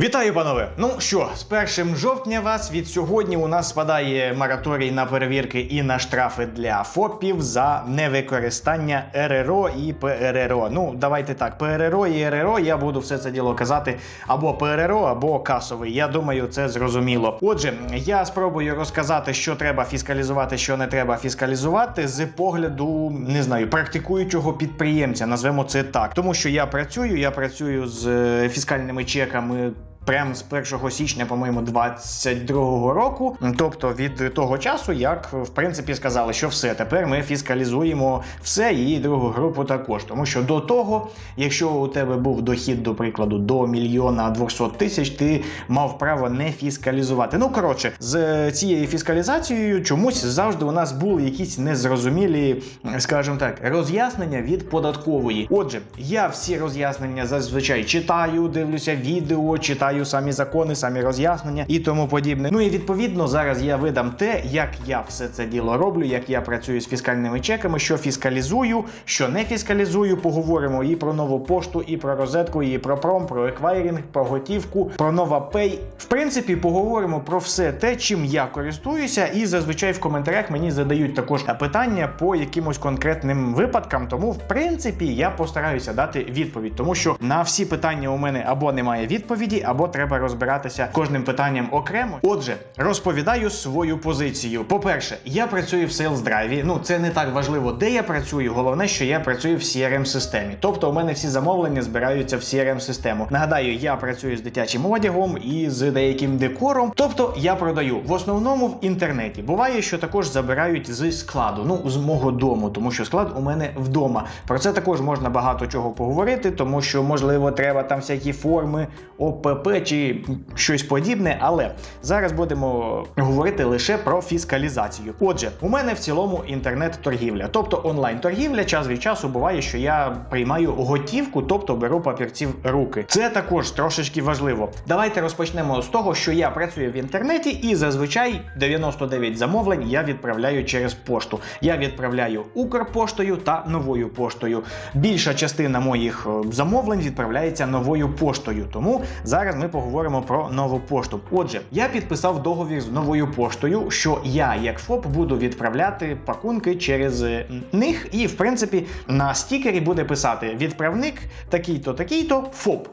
Вітаю, панове! Ну що, з першим жовтня вас від сьогодні у нас спадає мораторій на перевірки і на штрафи для ФОПів за невикористання РРО і ПРРО. Ну, давайте так, ПРРО і РРО я буду все це діло казати або ПРРО, або касовий. Я думаю, це зрозуміло. Отже, я спробую розказати, що треба фіскалізувати, що не треба фіскалізувати з погляду, не знаю, практикуючого підприємця, назвемо це так. Тому що я працюю, я працюю з е, фіскальними чеками. Прямо з 1 січня, по-моєму, 22-го року, тобто від того часу, як в принципі сказали, що все тепер ми фіскалізуємо все і другу групу також. Тому що до того, якщо у тебе був дохід, до прикладу, до мільйона 200 тисяч, ти мав право не фіскалізувати. Ну коротше, з цією фіскалізацією чомусь завжди у нас були якісь незрозумілі, скажімо так, роз'яснення від податкової. Отже, я всі роз'яснення зазвичай читаю, дивлюся відео, читаю самі закони, самі роз'яснення і тому подібне. Ну і відповідно зараз я видам те, як я все це діло роблю, як я працюю з фіскальними чеками, що фіскалізую, що не фіскалізую. Поговоримо і про нову пошту, і про розетку, і про пром, про еквайрінг, про готівку, про нова пей. В принципі, поговоримо про все те, чим я користуюся, і зазвичай в коментарях мені задають також питання по якимось конкретним випадкам. Тому, в принципі, я постараюся дати відповідь, тому що на всі питання у мене або немає відповіді, або треба розбиратися кожним питанням окремо. Отже, розповідаю свою позицію. По-перше, я працюю в Drive. Ну це не так важливо, де я працюю. Головне, що я працюю в crm системі. Тобто, у мене всі замовлення збираються в crm систему. Нагадаю, я працюю з дитячим одягом і з деяким декором. Тобто я продаю в основному в інтернеті. Буває, що також забирають з складу, ну з мого дому, тому що склад у мене вдома. Про це також можна багато чого поговорити, тому що можливо треба там всякі форми, ОПП чи щось подібне. Але зараз будемо говорити лише про фіскалізацію. Отже, у мене в цілому інтернет-торгівля, тобто онлайн-торгівля. Час від часу буває, що я приймаю готівку, тобто беру папірці в руки. Це також трошечки важливо. Давайте розпочнемо з того, що я працюю в інтернеті, і зазвичай 99 замовлень я відправляю через пошту. Я відправляю Укрпоштою та новою поштою. Більша частина моїх е, замовлень відправляється новою поштою. Тому зараз ми поговоримо про нову пошту. Отже, я підписав договір з новою поштою, що я, як ФОП, буду відправляти пакунки через е, них, і в принципі на стікері буде писати відправник такий-то, такий-то ФОП.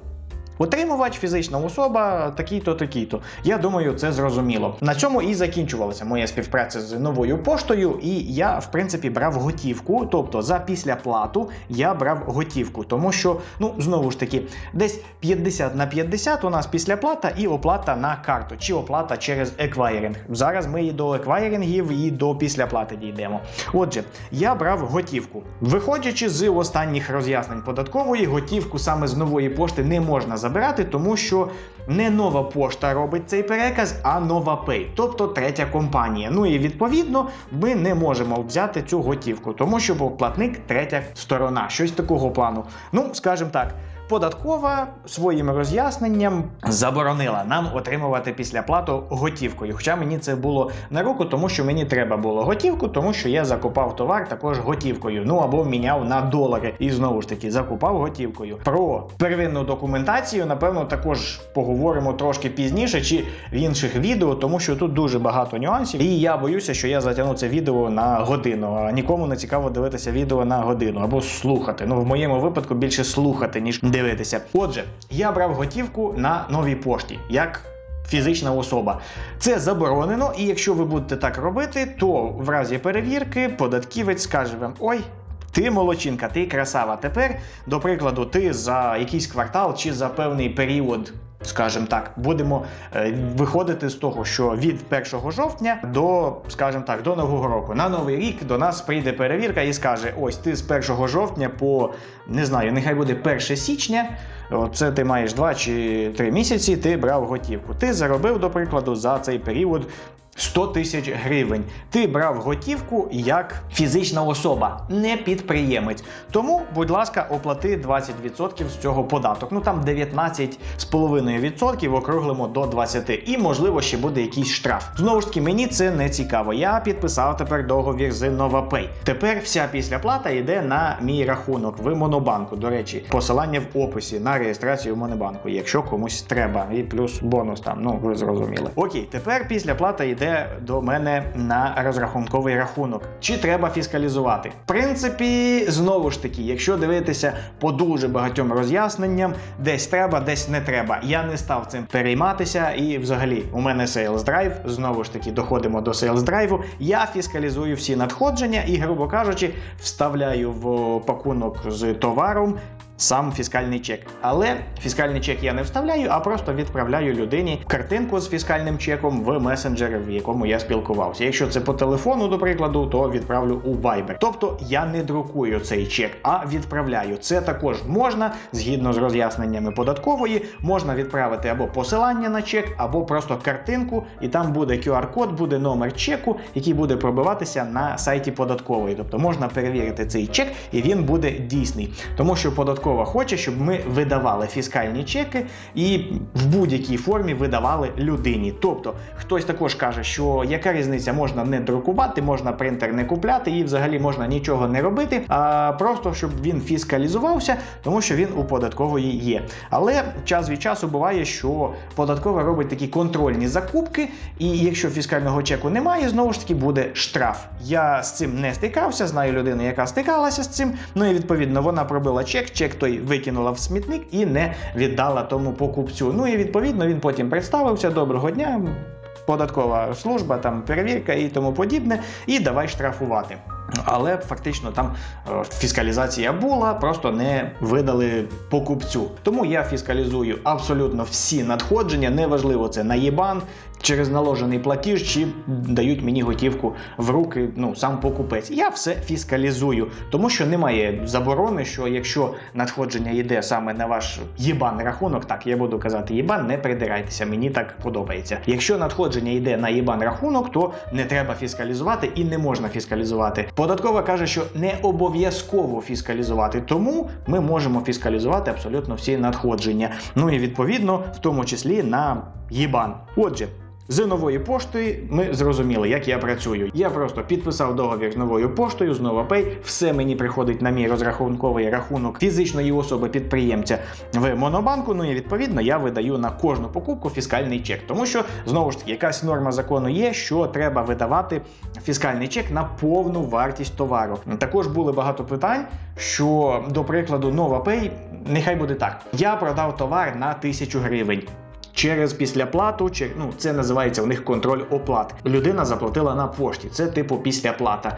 Отримувач, фізична особа, такий-то, такий-то. Я думаю, це зрозуміло. На цьому і закінчувалася моя співпраця з новою поштою, і я, в принципі, брав готівку. Тобто за післяплату я брав готівку, тому що, ну знову ж таки, десь 50 на 50 у нас післяплата і оплата на карту, чи оплата через еквайринг. Зараз ми і до еквайрингів, і до післяплати дійдемо. Отже, я брав готівку. Виходячи з останніх роз'яснень податкової, готівку саме з нової пошти не можна забирати, тому що не нова пошта робить цей переказ, а нова Pay, тобто третя компанія. Ну і відповідно ми не можемо взяти цю готівку, тому що був платник третя сторона, щось такого плану. Ну, скажімо так. Податкова своїм роз'ясненням заборонила нам отримувати післяплату готівкою. Хоча мені це було на руку, тому що мені треба було готівку, тому що я закупав товар також готівкою. Ну або міняв на долари. І знову ж таки закупав готівкою. Про первинну документацію, напевно, також поговоримо трошки пізніше чи в інших відео, тому що тут дуже багато нюансів. І я боюся, що я затягну це відео на годину. А нікому не цікаво дивитися відео на годину або слухати. Ну в моєму випадку більше слухати, ніж дивитися. Отже, я брав готівку на новій пошті. як Фізична особа. Це заборонено, і якщо ви будете так робити, то в разі перевірки податківець скаже вам: ой. Ти молочинка, ти красава. Тепер, до прикладу, ти за якийсь квартал чи за певний період, скажімо так, будемо е, виходити з того, що від 1 жовтня до, скажімо так, до нового року на новий рік до нас прийде перевірка і скаже: ось ти з 1 жовтня по не знаю, нехай буде 1 січня. Це ти маєш 2 чи 3 місяці, ти брав готівку. Ти заробив, до прикладу, за цей період 100 тисяч гривень. Ти брав готівку як фізична особа, не підприємець. Тому, будь ласка, оплати 20% з цього податок. Ну там 19,5% округлимо до 20%. І можливо ще буде якийсь штраф. Знову ж таки, мені це не цікаво. Я підписав тепер договір з NovaPay. Тепер вся післяплата йде на мій рахунок в Монобанку. До речі, посилання в описі на реєстрацію в Монобанку, якщо комусь треба, і плюс бонус там. Ну ви зрозуміли. Окей, тепер післяплата йде до мене на розрахунковий рахунок. Чи треба фіскалізувати? В принципі, знову ж таки, якщо дивитися по дуже багатьом роз'ясненням, десь треба, десь не треба. Я не став цим перейматися, і взагалі у мене Sales Drive, знову ж таки, доходимо до Sales Drive, Я фіскалізую всі надходження і, грубо кажучи, вставляю в пакунок з товаром сам фіскальний чек. Але фіскальний чек я не вставляю, а просто відправляю людині картинку з фіскальним чеком в месенджер, в якому я спілкувався. Якщо це по телефону, до прикладу, то відправлю у Viber. Тобто я не друкую цей чек, а відправляю. Це також можна згідно з роз'ясненнями податкової, можна відправити або посилання на чек, або просто картинку, і там буде QR-код, буде номер чеку, який буде пробиватися на сайті податкової. Тобто можна перевірити цей чек, і він буде дійсний, тому що податкова хоче, щоб ми видавали фіскальні чеки і в будь-якій формі видавали людині. Тобто, хтось також каже, що яка різниця можна не друкувати, можна принтер не купляти, і взагалі можна нічого не робити, а просто щоб він фіскалізувався, тому що він у податкової є. Але час від часу буває, що податкова робить такі контрольні закупки, і якщо фіскального чеку немає, знову ж таки буде штраф. Я з цим не стикався, знаю людину, яка стикалася з цим. Ну і відповідно вона пробила чек, чек той викинула в смітник і не віддала тому покупцю. Ну і відповідно він потім представився. Доброго дня. Податкова служба, там перевірка і тому подібне, і давай штрафувати. Але фактично там е, фіскалізація була, просто не видали покупцю. Тому я фіскалізую абсолютно всі надходження, неважливо це на ЄБАН, через наложений платіж, чи дають мені готівку в руки ну сам покупець. Я все фіскалізую, тому що немає заборони, що якщо надходження йде саме на ваш ЄБАН рахунок, так я буду казати ЄБАН, не придирайтеся, мені так подобається. Якщо надходження йде на ЄБАН рахунок, то не треба фіскалізувати і не можна фіскалізувати. Податкова каже, що не обов'язково фіскалізувати, тому ми можемо фіскалізувати абсолютно всі надходження. Ну і відповідно, в тому числі на ЄБАН. Отже. З нової поштою ми зрозуміли, як я працюю. Я просто підписав договір з новою поштою, з NovaPay, все мені приходить на мій розрахунковий рахунок фізичної особи підприємця в Монобанку. Ну і відповідно я видаю на кожну покупку фіскальний чек. Тому що знову ж таки якась норма закону є, що треба видавати фіскальний чек на повну вартість товару. Також були багато питань, що до прикладу NovaPay, нехай буде так: я продав товар на тисячу гривень. Через післяплату, чи ну це називається у них контроль оплат. Людина заплатила на пошті. Це типу післяплата.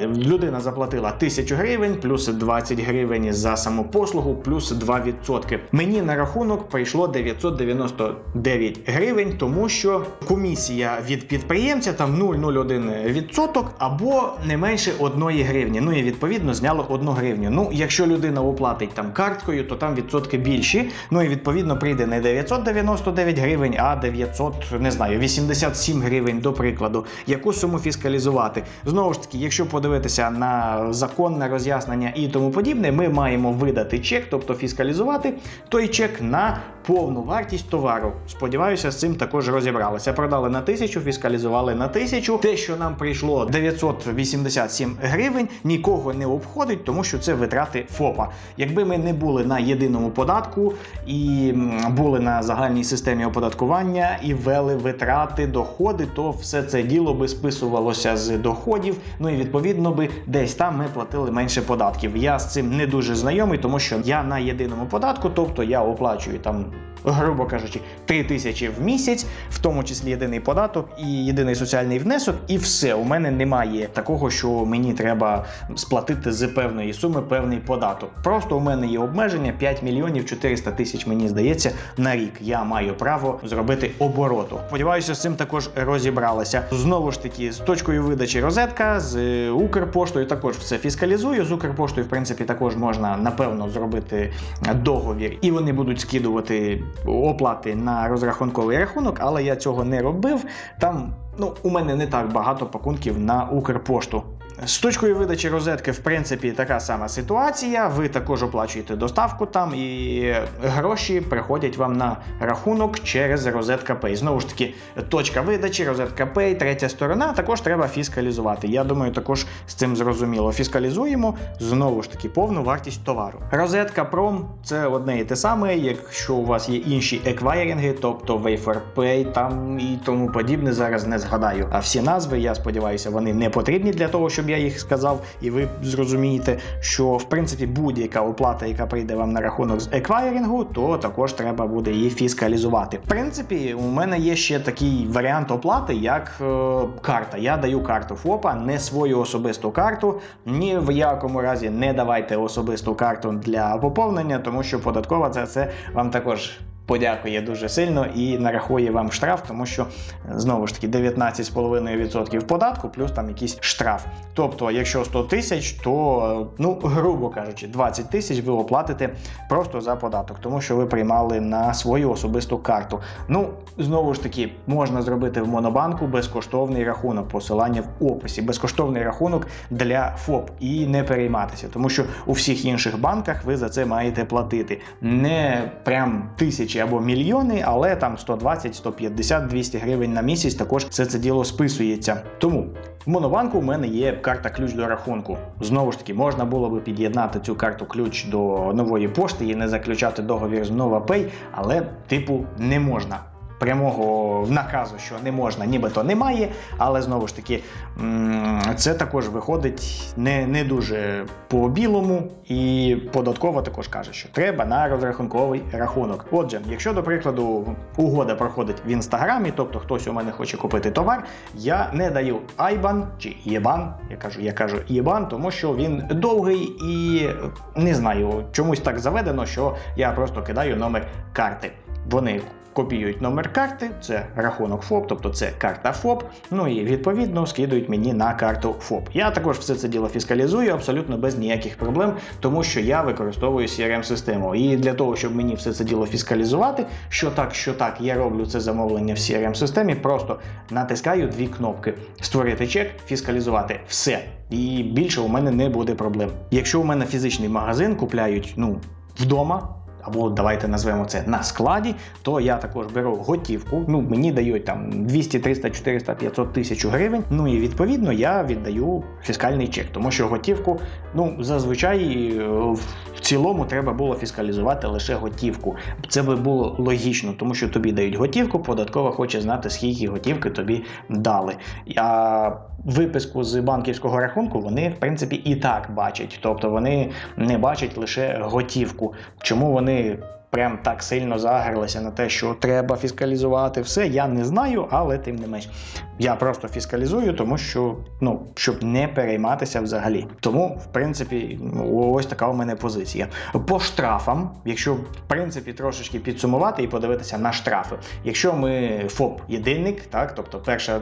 Людина заплатила 1000 гривень, плюс 20 гривень за саму послугу, плюс 2%. Мені на рахунок прийшло 999 гривень, тому що комісія від підприємця там 0,01% або не менше 1 гривні. Ну і відповідно зняло 1 гривню. Ну, якщо людина оплатить там карткою, то там відсотки більші. Ну і відповідно прийде не 999 гривень, а 900, не знаю, 87 гривень, до прикладу. Яку суму фіскалізувати? Знову ж таки, якщо подивитися на законне роз'яснення і тому подібне, ми маємо видати чек, тобто фіскалізувати той чек на повну вартість товару. Сподіваюся, з цим також розібралися. Продали на тисячу, фіскалізували на тисячу. Те, що нам прийшло 987 гривень, нікого не обходить, тому що це витрати ФОПа. Якби ми не були на єдиному податку і були на загальній системі оподаткування і ввели витрати, доходи, то все це діло би списувалося з доходів. Ну і відповідно би десь там ми платили менше податків. Я з цим не дуже знайомий, тому що я на єдиному податку, тобто я оплачую там. Грубо кажучи, 3 тисячі в місяць, в тому числі єдиний податок і єдиний соціальний внесок, і все. У мене немає такого, що мені треба сплатити з певної суми певний податок. Просто у мене є обмеження 5 мільйонів 400 тисяч, мені здається, на рік. Я маю право зробити обороту. Сподіваюся, з цим також розібралися. Знову ж таки, з точкою видачі розетка з Укрпоштою також все фіскалізую. З Укрпоштою, в принципі, також можна напевно зробити договір, і вони будуть скидувати оплати на розрахунковий рахунок, але я цього не робив. Там ну, у мене не так багато пакунків на Укрпошту. З точкою видачі розетки, в принципі, така сама ситуація. Ви також оплачуєте доставку там, і гроші приходять вам на рахунок через розетка Pay. Знову ж таки, точка видачі, розетка Pay, третя сторона також треба фіскалізувати. Я думаю, також з цим зрозуміло. Фіскалізуємо знову ж таки повну вартість товару. Розетка Prom це одне і те саме. Якщо у вас є інші еквайринги, тобто Wafer Pay там і тому подібне, зараз не згадаю. А всі назви, я сподіваюся, вони не потрібні для того, щоб я їх сказав, і ви зрозумієте, що в принципі будь-яка оплата, яка прийде вам на рахунок з еквайрингу, то також треба буде її фіскалізувати. В принципі, у мене є ще такий варіант оплати, як е, карта. Я даю карту ФОПа, не свою особисту карту. Ні в якому разі не давайте особисту карту для поповнення, тому що податкова за це вам також. Подякує дуже сильно і нарахує вам штраф, тому що знову ж таки 19,5% податку, плюс там якийсь штраф. Тобто, якщо 100 тисяч, то ну грубо кажучи, 20 тисяч ви оплатите просто за податок, тому що ви приймали на свою особисту карту. Ну знову ж таки, можна зробити в монобанку безкоштовний рахунок, посилання в описі, безкоштовний рахунок для ФОП і не перейматися, тому що у всіх інших банках ви за це маєте платити не прям тисячі або мільйони, але там 120, 150, 200 гривень на місяць також все це діло списується. Тому в монобанку в мене є карта ключ до рахунку. Знову ж таки, можна було би під'єднати цю карту ключ до нової пошти і не заключати договір з NovaPay, але типу не можна. Прямого наказу, що не можна, нібито немає, але знову ж таки це також виходить не, не дуже по білому, і податкова також каже, що треба на розрахунковий рахунок. Отже, якщо до прикладу угода проходить в інстаграмі, тобто хтось у мене хоче купити товар, я не даю IBAN чи ЄБАН, я кажу, я кажу ЄБАН, тому що він довгий і не знаю, чомусь так заведено, що я просто кидаю номер карти. Вони копіюють номер карти, це рахунок ФОП, тобто це карта ФОП. Ну і відповідно скидують мені на карту ФОП. Я також все це діло фіскалізую абсолютно без ніяких проблем, тому що я використовую crm систему І для того, щоб мені все це діло фіскалізувати, що так, що так, я роблю це замовлення в crm системі просто натискаю дві кнопки: створити чек, фіскалізувати все. І більше у мене не буде проблем. Якщо у мене фізичний магазин купляють ну вдома або давайте назвемо це на складі, то я також беру готівку. Ну мені дають там 200, 300, 400, 500 тисяч гривень. Ну і відповідно я віддаю фіскальний чек, тому що готівку, ну зазвичай е, в цілому треба було фіскалізувати лише готівку. Це би було логічно, тому що тобі дають готівку, податкова хоче знати, скільки готівки тобі дали. А виписку з банківського рахунку вони, в принципі, і так бачать. Тобто вони не бачать лише готівку. Чому вони прям так сильно загралися на те, що треба фіскалізувати все, я не знаю, але тим не менш. Я просто фіскалізую, тому що ну, щоб не перейматися взагалі. Тому, в принципі, ось така у мене позиція. По штрафам, якщо в принципі трошечки підсумувати і подивитися на штрафи. Якщо ми ФОП єдинник, так, тобто перша,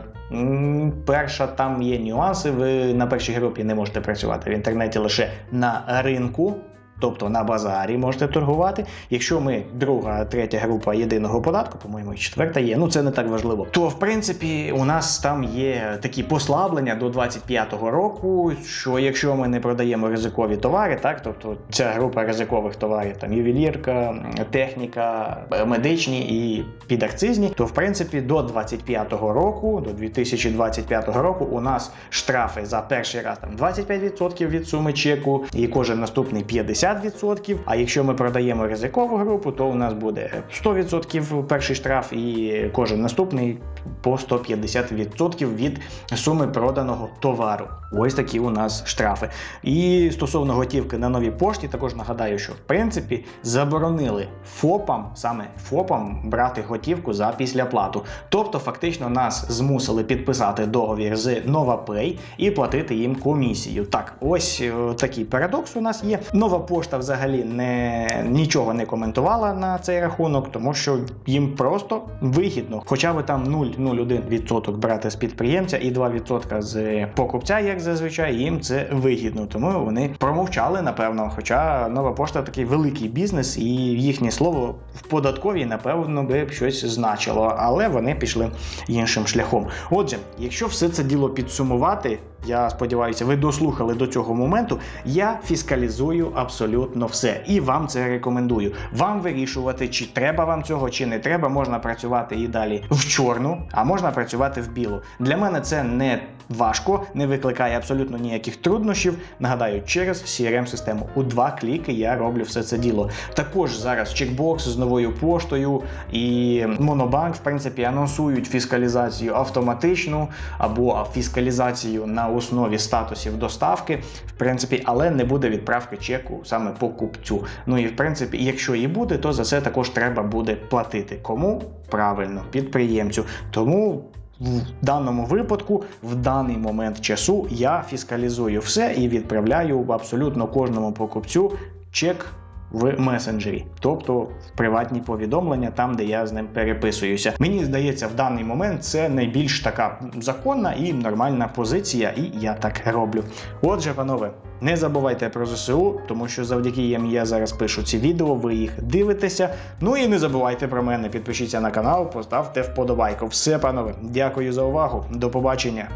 перша там є нюанси, ви на першій групі не можете працювати в інтернеті лише на ринку. Тобто на базарі можете торгувати. Якщо ми друга, третя група єдиного податку, по-моєму, четверта є, ну це не так важливо. То в принципі у нас там є такі послаблення до 25-го року. Що якщо ми не продаємо ризикові товари, так тобто ця група ризикових товарів, там ювелірка, техніка, медичні і підакцизні, то в принципі до 25-го року, до 2025 року, у нас штрафи за перший раз там 25% від суми чеку, і кожен наступний 50%. 50%, А якщо ми продаємо ризикову групу, то у нас буде 100% перший штраф, і кожен наступний по 150% від суми проданого товару. Ось такі у нас штрафи. І стосовно готівки на новій пошті, також нагадаю, що в принципі заборонили ФОПам, саме ФОПам, брати готівку за післяплату. Тобто, фактично, нас змусили підписати договір з NovaPay і платити їм комісію. Так, ось е, такий парадокс у нас є. Нова пошта взагалі не нічого не коментувала на цей рахунок, тому що їм просто вигідно. Хоча ви там 0,01% брати з підприємця і 2% з покупця, як зазвичай, їм це вигідно. Тому вони промовчали, напевно. Хоча нова пошта такий великий бізнес, і їхнє слово в податковій, напевно, би щось значило, але вони пішли іншим шляхом. Отже, якщо все це діло підсумувати, я сподіваюся, ви дослухали до цього моменту. Я фіскалізую абсолютно все і вам це рекомендую. Вам вирішувати, чи треба вам цього, чи не треба. Можна працювати і далі в чорну, а можна працювати в білу. Для мене це не важко, не викликає абсолютно ніяких труднощів. Нагадаю, через crm систему у два кліки я роблю все це діло. Також зараз чекбокс з новою поштою і Монобанк, в принципі, анонсують фіскалізацію автоматичну або фіскалізацію на основі статусів доставки, в принципі, але не буде відправки чеку саме покупцю. Ну і в принципі, якщо і буде, то за це також треба буде платити. Кому? Правильно, підприємцю. Тому. В даному випадку, в даний момент часу, я фіскалізую все і відправляю абсолютно кожному покупцю чек в месенджері, тобто в приватні повідомлення, там де я з ним переписуюся. Мені здається, в даний момент це найбільш така законна і нормальна позиція, і я так роблю. Отже, панове, не забувайте про ЗСУ, тому що завдяки їм я зараз пишу ці відео, ви їх дивитеся. Ну і не забувайте про мене. Підпишіться на канал, поставте вподобайку. Все, панове, дякую за увагу. До побачення.